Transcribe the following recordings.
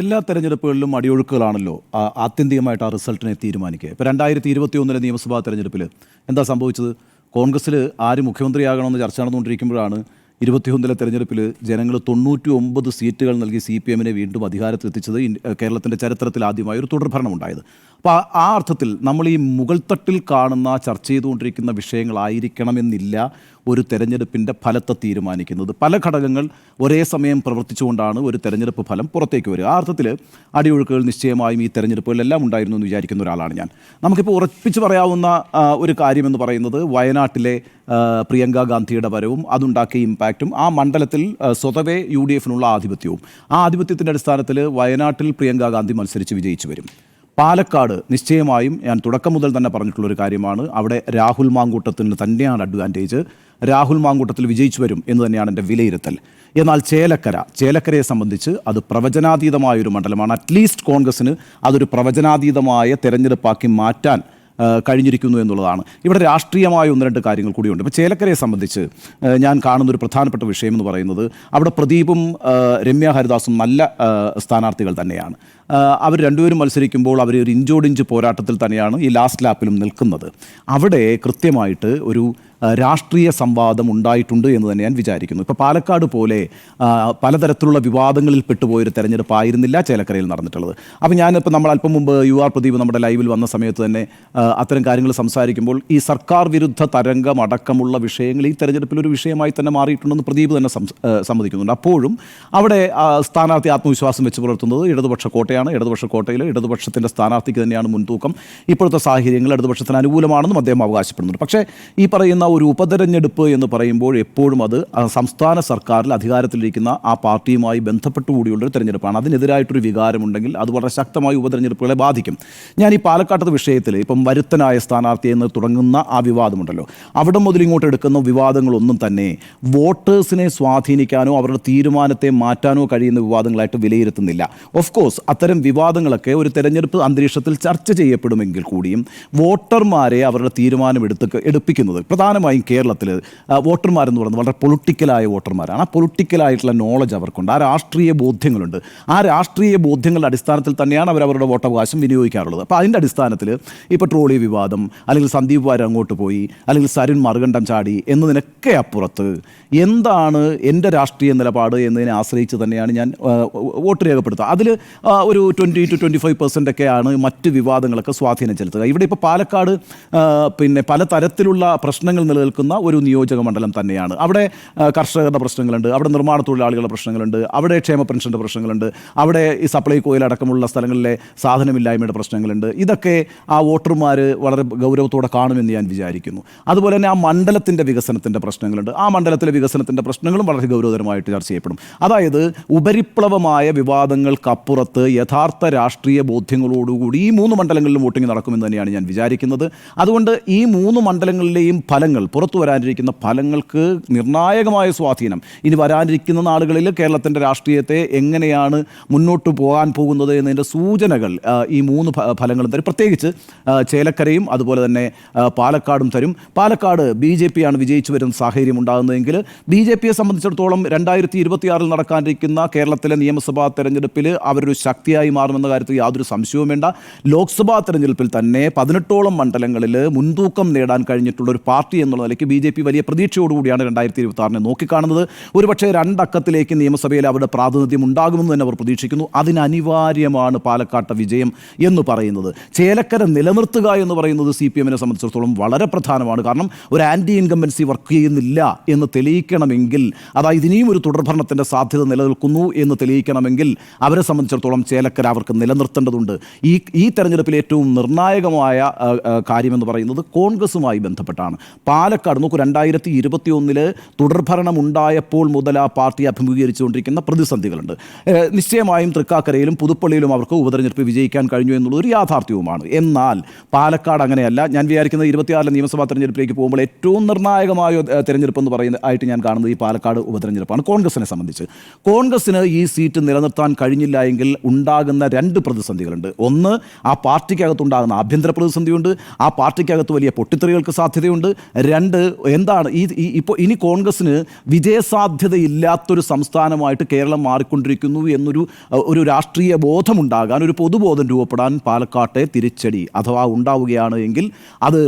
എല്ലാ തെരഞ്ഞെടുപ്പുകളിലും അടിയൊഴുക്കുകളാണല്ലോ ആത്യന്തികമായിട്ട് ആ റിസൾട്ടിനെ തീരുമാനിക്കുക. ഇപ്പോൾ രണ്ടായിരത്തി ഇരുപത്തി ഒന്നിലെ നിയമസഭാ തെരഞ്ഞെടുപ്പിൽ എന്താ സംഭവിച്ചത്? കോൺഗ്രസ്സിൽ ആര് മുഖ്യമന്ത്രിയാകണമെന്ന് ചർച്ച നടന്നുകൊണ്ടിരിക്കുമ്പോഴാണ് ഇരുപത്തിയൊന്നിലെ തെരഞ്ഞെടുപ്പിൽ ജനങ്ങൾ തൊണ്ണൂറ്റി ഒമ്പത് സീറ്റുകൾ നൽകി സി പി എമ്മിനെ വീണ്ടും അധികാരത്തിലെത്തിച്ചത് കേരളത്തിന്റെ ചരിത്രത്തിൽ ആദ്യമായി ഒരു തുടർഭരണം ഉണ്ടായത് അപ്പോൾ ആ അർത്ഥത്തിൽ നമ്മൾ ഈ മുകൾ തട്ടിൽ കാണുന്ന ചർച്ച ചെയ്തുകൊണ്ടിരിക്കുന്ന വിഷയങ്ങളായിരിക്കണമെന്നില്ല. ഒരു തെരഞ്ഞെടുപ്പിന്റെ ഫലത്തെ തീരുമാനിക്കുന്നത്. പല ഘടകങ്ങൾ ഒരേ സമയം പ്രവർത്തിച്ചുകൊണ്ടാണ് ഒരു തെരഞ്ഞെടുപ്പ് ഫലം പുറത്തേക്ക് വരിക. ആ അർത്ഥത്തിൽ അടിയൊഴുക്കുകൾ നിശ്ചയമായും ഈ തെരഞ്ഞെടുപ്പുകളിലെല്ലാം ഉണ്ടായിരുന്നു എന്ന് വിചാരിക്കുന്ന ഒരാളാണ് ഞാൻ. നമുക്കിപ്പോൾ ഉറപ്പിച്ച് പറയാവുന്ന ഒരു കാര്യമെന്ന് പറയുന്നത് വയനാട്ടിലെ പ്രിയങ്ക ഗാന്ധിയുടെ വരവും അതുണ്ടാക്കിയ ഇമ്പാക്റ്റും ആ മണ്ഡലത്തിൽ സ്വതവേ യു ഡി എഫിനുള്ള ആധിപത്യവും. ആ ആധിപത്യത്തിന്റെ അടിസ്ഥാനത്തിൽ വയനാട്ടിൽ പ്രിയങ്ക ഗാന്ധി മത്സരിച്ച് വിജയിച്ചു വരും. പാലക്കാട് നിശ്ചയമായും ഞാൻ തുടക്കം മുതൽ തന്നെ പറഞ്ഞിട്ടുള്ള ഒരു കാര്യമാണ്. അവിടെ രാഹുൽ മാങ്കൂട്ടത്തിന് തന്നെയാണ് അഡ്വാന്റേജ് രാഹുൽ മാങ്കൂട്ടത്തിൽ വിജയിച്ചു വരും എന്ന് തന്നെയാണ് എന്റെ വിലയിരുത്തൽ. എന്നാൽ ചേലക്കര ചേലക്കരയെ സംബന്ധിച്ച് അത് പ്രവചനാതീതമായ ഒരു മണ്ഡലമാണ് അറ്റ്ലീസ്റ്റ് കോൺഗ്രസ്സിന് അതൊരു പ്രവചനാതീതമായ തെരഞ്ഞെടുപ്പാക്കി മാറ്റാൻ കഴിഞ്ഞിരിക്കുന്നു എന്നുള്ളതാണ്. ഇവിടെ രാഷ്ട്രീയമായ ഒന്ന് രണ്ട് കാര്യങ്ങൾ കൂടിയുണ്ട്. ഇപ്പോൾ ചേലക്കരയെ സംബന്ധിച്ച് ഞാൻ കാണുന്ന ഒരു പ്രധാനപ്പെട്ട വിഷയം എന്ന് പറയുന്നത് അവിടെ പ്രദീപും രമ്യ ഹരിദാസും നല്ല സ്ഥാനാർത്ഥികൾ തന്നെയാണ്. അവർ രണ്ടുപേരും മത്സരിക്കുമ്പോൾ അവർ ഒരു ഇഞ്ചോടിഞ്ച് പോരാട്ടത്തിൽ തന്നെയാണ് ഈ ലാസ്റ്റ് ലാപ്പിലും നിൽക്കുന്നത്. അവിടെ കൃത്യമായിട്ട് ഒരു രാഷ്ട്രീയ സംവാദം ഉണ്ടായിട്ടുണ്ട് എന്ന് തന്നെ ഞാൻ വിചാരിക്കുന്നു. ഇപ്പോൾ പാലക്കാട് പോലെ പലതരത്തിലുള്ള വിവാദങ്ങളിൽ പെട്ടുപോയൊരു തെരഞ്ഞെടുപ്പ് ആയിരുന്നില്ല ചേലക്കരയിൽ നടന്നിട്ടുള്ളത്. അപ്പോൾ ഞാനിപ്പോൾ നമ്മൾ അല്പം മുമ്പ് യു ആർ പ്രദീപ് നമ്മുടെ ലൈവിൽ വന്ന സമയത്ത് തന്നെ അത്തരം കാര്യങ്ങൾ സംസാരിക്കുമ്പോൾ ഈ സർക്കാർ വിരുദ്ധ തരംഗം അടക്കമുള്ള വിഷയങ്ങൾ ഈ തെരഞ്ഞെടുപ്പിൽ ഒരു വിഷയമായി തന്നെ മാറിയിട്ടുണ്ടെന്ന് പ്രദീപ് തന്നെ സമ്മതിക്കുന്നുണ്ട്. അപ്പോഴും അവിടെ സ്ഥാനാർത്ഥി ആത്മവിശ്വാസം വെച്ച് പുലർത്തുന്നത് ഇടതുപക്ഷ കോട്ടയാണ്. ഇടതുപക്ഷ കോട്ടയിൽ ഇടതുപക്ഷത്തിന്റെ സ്ഥാനാർത്ഥിക്ക് തന്നെയാണ് മുൻതൂക്കം. ഇപ്പോഴത്തെ സാഹചര്യങ്ങൾ ഇടതുപക്ഷത്തിന് അനുകൂലമാണെന്നും അദ്ദേഹം അവകാശപ്പെടുന്നുണ്ട്. പക്ഷേ ഈ പറയുന്ന ഒരു ഉപതെരഞ്ഞെടുപ്പ് എന്ന് പറയുമ്പോൾ എപ്പോഴും അത് സംസ്ഥാന സർക്കാരിൽ അധികാരത്തിലിരിക്കുന്ന ആ പാർട്ടിയുമായി ബന്ധപ്പെട്ടുകൂടിയുള്ള ഒരു തെരഞ്ഞെടുപ്പാണ്. അതിനെതിരായിട്ടൊരു വികാരമുണ്ടെങ്കിൽ അത് വളരെ ശക്തമായി ഉപതെരഞ്ഞെടുപ്പുകളെ ബാധിക്കും. ഞാൻ ഈ പാലക്കാട്ടത്തെ വിഷയത്തിൽ ഇപ്പം വരുത്തനായ സ്ഥാനാർത്ഥി എന്ന് തുടങ്ങുന്ന ആ വിവാദമുണ്ടല്ലോ. അവിടെ മുതൽ ഇങ്ങോട്ട് എടുക്കുന്ന വിവാദങ്ങളൊന്നും തന്നെ വോട്ടേഴ്സിനെ സ്വാധീനിക്കാനോ അവരുടെ തീരുമാനത്തെ മാറ്റാനോ കഴിയുന്ന വിവാദങ്ങളായിട്ട് വിലയിരുത്തുന്നില്ല. ഓഫ് കോഴ്സ് അത്തരം വിവാദങ്ങളൊക്കെ ഒരു തെരഞ്ഞെടുപ്പ് അന്തരീക്ഷത്തിൽ ചർച്ച ചെയ്യപ്പെടുമെങ്കിൽ കൂടിയും വോട്ടർമാരെ അവരുടെ തീരുമാനം എടുത്ത് എടുപ്പിക്കുന്നത്. പ്രധാനമായും കേരളത്തിൽ വോട്ടർമാരെന്ന് പറയുന്നത് വളരെ പൊളിറ്റിക്കലായ വോട്ടർമാരാണ്. ആ പൊളിറ്റിക്കലായിട്ടുള്ള നോളജ് അവർക്കുണ്ട്. ആ രാഷ്ട്രീയ ബോധ്യങ്ങളുണ്ട്. ആ രാഷ്ട്രീയ ബോധ്യങ്ങളുടെ അടിസ്ഥാനത്തിൽ തന്നെയാണ് അവർ അവരുടെ വോട്ടവകാശം വിനിയോഗിക്കാറുള്ളത്. അപ്പോൾ അതിന്റെ അടിസ്ഥാനത്തിൽ ഇപ്പോൾ ട്രോളി വിവാദം അല്ലെങ്കിൽ സന്ദീപ് വാര്യർ അങ്ങോട്ട് പോയി അല്ലെങ്കിൽ സരുൺ മറുകണ്ഠം ചാടി എന്നതിനൊക്കെ അപ്പുറത്ത് എന്താണ് എന്റെ രാഷ്ട്രീയ നിലപാട് എന്നതിനെ ആശ്രയിച്ച് തന്നെയാണ് ഞാൻ വോട്ട് രേഖപ്പെടുത്തുക. അതിൽ ഒരു twenty to twenty five percent ഒക്കെയാണ് മറ്റ് വിവാദങ്ങളൊക്കെ സ്വാധീനം ചെലുത്തുക. ഇവിടെ ഇപ്പോൾ പാലക്കാട് പിന്നെ പല തരത്തിലുള്ള പ്രശ്നങ്ങൾ നിലനിൽക്കുന്ന ഒരു നിയോജക മണ്ഡലം തന്നെയാണ്. അവിടെ കർഷകരുടെ പ്രശ്നങ്ങളുണ്ട് അവിടെ നിർമ്മാണ തൊഴിലാളികളുടെ പ്രശ്നങ്ങളുണ്ട് അവിടെ ക്ഷേമ പെൻഷന്റെ പ്രശ്നങ്ങളുണ്ട് അവിടെ ഈ സപ്ലൈ കോയിലടക്കമുള്ള സ്ഥലങ്ങളിലെ സാധനമില്ലായ്മയുടെ പ്രശ്നങ്ങളുണ്ട്. ഇതൊക്കെ ആ വോട്ടർമാർ വളരെ ഗൗരവത്തോടെ കാണുമെന്ന് ഞാൻ വിചാരിക്കുന്നു. അതുപോലെ തന്നെ ആ മണ്ഡലത്തിന്റെ വികസനത്തിന്റെ പ്രശ്നങ്ങളുണ്ട്. ആ മണ്ഡലത്തിലെ വികസനത്തിന്റെ പ്രശ്നങ്ങളും വളരെ ഗൗരവതരമായിട്ട് ചർച്ച ചെയ്യപ്പെടും. അതായത് ഉപരിപ്ലവമായ വിവാദങ്ങൾക്കപ്പുറത്ത് യഥാർത്ഥ രാഷ്ട്രീയ ബോധ്യങ്ങളോടുകൂടി ഈ മൂന്ന് മണ്ഡലങ്ങളിലും വോട്ടിംഗ് നടക്കുമെന്ന് തന്നെയാണ് ഞാൻ വിചാരിക്കുന്നത്. അതുകൊണ്ട് ഈ മൂന്ന് മണ്ഡലങ്ങളിലെയും ഫലങ്ങൾ പുറത്തു വരാനിരിക്കുന്ന ഫലങ്ങൾക്ക് നിർണായകമായ സ്വാധീനം. ഇനി വരാനിരിക്കുന്ന നാളുകളിൽ കേരളത്തിന്റെ രാഷ്ട്രീയത്തെ എങ്ങനെയാണ് മുന്നോട്ട് പോകാൻ പോകുന്നത് എന്നതിന്റെ സൂചനകൾ ഈ മൂന്ന് ഫലങ്ങളും തരും. പ്രത്യേകിച്ച് ചേലക്കരയും അതുപോലെ തന്നെ പാലക്കാടും തരും. പാലക്കാട് ബി ജെ പി ആണ് വിജയിച്ചു വരുന്ന സാഹചര്യം ഉണ്ടാകുന്നതെങ്കിൽ ബി ജെ പിയെ സംബന്ധിച്ചിടത്തോളം രണ്ടായിരത്തി ഇരുപത്തിയാറിൽ നടക്കാനിരിക്കുന്ന കേരളത്തിലെ നിയമസഭാ തെരഞ്ഞെടുപ്പിൽ അവരൊരു ശക്തിയായി മാറുമെന്ന കാര്യത്തിൽ യാതൊരു സംശയവും വേണ്ട. ലോക്സഭാ തെരഞ്ഞെടുപ്പിൽ തന്നെ പതിനെട്ടോളം മണ്ഡലങ്ങളിൽ മുൻതൂക്കം നേടാൻ കഴിഞ്ഞിട്ടുള്ള ഒരു പാർട്ടി എന്നുള്ള നിലയ്ക്ക് ബി ജെ പി വലിയ പ്രതീക്ഷയോടുകൂടിയാണ് രണ്ടായിരത്തി ഇരുപത്തി ആറിനെ നോക്കിക്കാണുന്നത്. ഒരുപക്ഷേ രണ്ടക്കത്തിലേക്ക് നിയമസഭയിൽ അവരുടെ പ്രാതിനിധ്യം ഉണ്ടാകുമെന്ന് തന്നെ അവർ പ്രതീക്ഷിക്കുന്നു. അതിനനിവാര്യമാണ് പാലക്കാട്ടെ വിജയം എന്ന് പറയുന്നത്. ചേലക്കര നിലനിർത്തുക എന്ന് പറയുന്നത് സി പി എമ്മിനെ സംബന്ധിച്ചിടത്തോളം വളരെ പ്രധാനമാണ്. കാരണം ഒരു ആന്റി ഇൻകമ്പൻസി വർക്ക് ചെയ്യുന്നില്ല എന്ന് തെളിയിക്കണമെങ്കിൽ അതായത് ഇനിയും ഒരു തുടർഭരണത്തിന്റെ സാധ്യത നിലനിൽക്കുന്നു എന്ന് തെളിയിക്കണമെങ്കിൽ അവരെ സംബന്ധിച്ചിടത്തോളം ചേലക്കര അവർക്ക് നിലനിർത്തേണ്ടതുണ്ട്. ഈ ഈ തെരഞ്ഞെടുപ്പിൽ ഏറ്റവും നിർണായകമായ കാര്യമെന്ന് പറയുന്നത് കോൺഗ്രസുമായി ബന്ധപ്പെട്ടാണ്. പാലക്കാട് നോക്കൂ രണ്ടായിരത്തി ഇരുപത്തി ഒന്നിൽ തുടർഭരണം ഉണ്ടായപ്പോൾ മുതൽ ആ പാർട്ടി അഭിമുഖീകരിച്ചുകൊണ്ടിരിക്കുന്ന പ്രതിസന്ധികളുണ്ട്. നിശ്ചയമായും തൃക്കാക്കരയിലും പുതുപ്പള്ളിയിലും അവർക്ക് ഉപതെരഞ്ഞെടുപ്പ് വിജയിക്കാൻ കഴിഞ്ഞു എന്നുള്ളത് ഒരു യാഥാർത്ഥ്യവുമാണ്. എന്നാൽ പാലക്കാട് അങ്ങനെയല്ല. ഞാൻ വിചാരിക്കുന്നത് ഇരുപത്തിയാറിലെ നിയമസഭാ തെരഞ്ഞെടുപ്പിലേക്ക് പോകുമ്പോൾ ഏറ്റവും നിർണായകമായ തെരഞ്ഞെടുപ്പ് എന്ന് പറയുന്ന ആയിട്ട് ഞാൻ കാണുന്നത് ഈ പാലക്കാട് ഉപതെരഞ്ഞെടുപ്പാണ്. കോൺഗ്രസിനെ സംബന്ധിച്ച്. കോൺഗ്രസ്സിന് ഈ സീറ്റ് നിലനിർത്താൻ കഴിഞ്ഞില്ല എങ്കിൽ ഉണ്ടാകുന്ന രണ്ട് പ്രതിസന്ധികളുണ്ട്. ഒന്ന് ആ പാർട്ടിക്കകത്തുണ്ടാകുന്ന ആഭ്യന്തര പ്രതിസന്ധിയുണ്ട്. ആ പാർട്ടിക്കകത്ത് വലിയ പൊട്ടിത്തെറികൾക്ക് സാധ്യതയുണ്ട്. രണ്ട് എന്താണ് ഈ ഇപ്പോൾ ഇനി കോൺഗ്രസ്സിന് വിജയസാധ്യതയില്ലാത്തൊരു സംസ്ഥാനമായിട്ട് കേരളം മാറിക്കൊണ്ടിരിക്കുന്നു എന്നൊരു ഒരു രാഷ്ട്രീയ ബോധമുണ്ടാകാൻ ഒരു പൊതുബോധം രൂപപ്പെടാൻ പാലക്കാട്ടെ തിരിച്ചടി അഥവാ ഉണ്ടാവുകയാണ് എങ്കിൽ അത്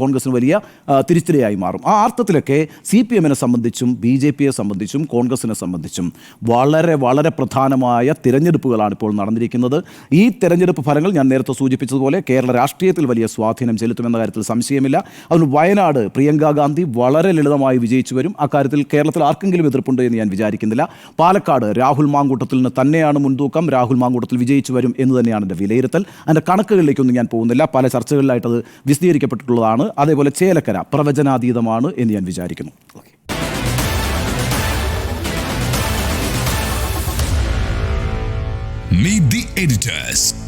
കോൺഗ്രസ്സിന് വലിയ തിരിച്ചടിയായി മാറും. ആ അർത്ഥത്തിലൊക്കെ സി പി എമ്മിനെ സംബന്ധിച്ചും ബി ജെ പിയെ സംബന്ധിച്ചും കോൺഗ്രസിനെ സംബന്ധിച്ചും വളരെ വളരെ പ്രധാനമായ തിരഞ്ഞെടുപ്പുകളാണ് ഇപ്പോൾ നടന്നിരിക്കുന്നത്. ഈ തിരഞ്ഞെടുപ്പ് ഫലങ്ങൾ ഞാൻ നേരത്തെ സൂചിപ്പിച്ചതുപോലെ കേരള രാഷ്ട്രീയത്തിൽ വലിയ സ്വാധീനം ചെലുത്തുമെന്ന കാര്യത്തിൽ സംശയമില്ല. അതുകൊണ്ട് വയനാട് പ്രിയങ്ക ഗാന്ധി വളരെ ലളിതമായി വിജയിച്ചു വരും. അക്കാര്യത്തിൽ കേരളത്തിൽ ആർക്കെങ്കിലും എതിർപ്പുണ്ട് എന്ന് ഞാൻ വിചാരിക്കുന്നില്ല. പാലക്കാട് രാഹുൽ മാങ്കൂട്ടത്തിൽ തന്നെയാണ് മുൻതൂക്കം. രാഹുൽ മാങ്കൂട്ടത്തിൽ വിജയിച്ചു വരും എന്ന് തന്നെയാണ് എന്റെ വിലയിരുത്തൽ. അതിന്റെ കണക്കുകളിലേക്കൊന്നും ഞാൻ പോകുന്നില്ല. പല ചർച്ചകളിലായിട്ട് അത് വിശദീകരിക്കപ്പെട്ടിട്ടുള്ളതാണ്. അതേപോലെ ചേലക്കര പ്രവചനാതീതമാണ് എന്ന് ഞാൻ വിചാരിക്കുന്നു. ഓക്കെ. Meet the editors.